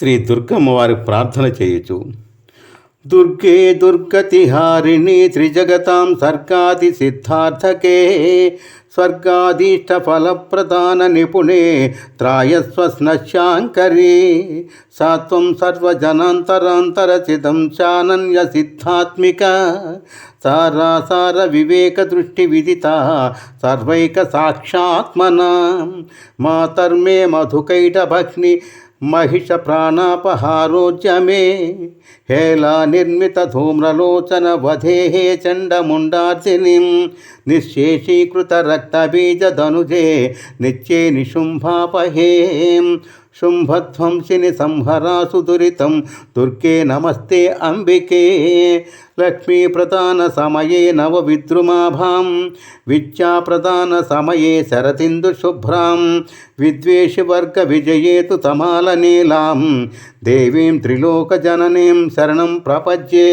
శ్రీ దుర్గమ్మవారి ప్రార్థన చేయొచ్చు దుర్గే దుర్గతిహారిణి త్రిజగతాం సర్గాది సిద్ధార్థకే స్వర్గాదీష్ట ఫలప్రదాన నిపుణే త్రాయస్వస్నశాంకరీ సాత్వం సర్వజనాంతరాంతరచితం చానన్య సిద్ధాత్మిక సారాసార వివేక దృష్టి విదిత సర్వైక సాక్షాత్మన. మాతర్మే మహిష ప్రాణాపహారోజ్య మే హేళా నిర్మిత ధూమ్రలోచన వధేహే చండముండార్తిని నిశ్శేషీకృత రక్తబీజధనుజే నిత్యే నిశుంభాపహేం శుంభధ్వంసిని సంహరాసు దురితం దుర్గే నమస్తే అంబికే లక్ష్మీప్రధాన సమయే నవ విద్రుమాభాం విద్యాప్రధాన సమయే శరతిందు శుభ్రాం విద్వేషవర్గ విజయేతు తమాలనీలాం దేవీం త్రిలోకజననీం శరణం ప్రపజ్యే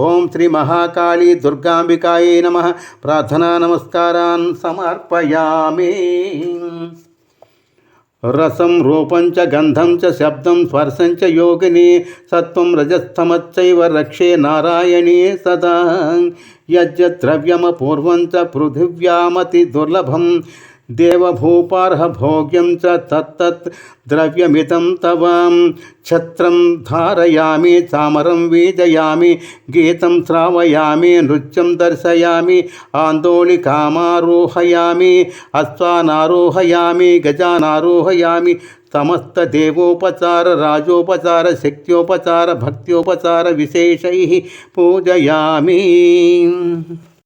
ఓం శ్రీ మహాకాళీ దుర్గాంబికాయే నమ ప్రార్థనా నమస్కారాన్ సమర్పయామి रसम रूपं च गंधम च, शब्दं, स्पर्शं च, योगिनी सत्व रजस्तमच्चैव रक्षे नारायणी सदा। यज्यद्रव्यमपूर्वं च पृथिव्यामति दुर्लभम దేవభూపార్హభోగ్యం చ తత్తత్ ద్రవ్యమిదం తవ ఛత్రం ధారయామి చామరం వీజయామి గీతం శ్రావయామి నృత్యం దర్శయామి ఆందోళికామారోహయామి అశ్వానారోహయామి గజానారోహయామి సమస్త దేవోపచార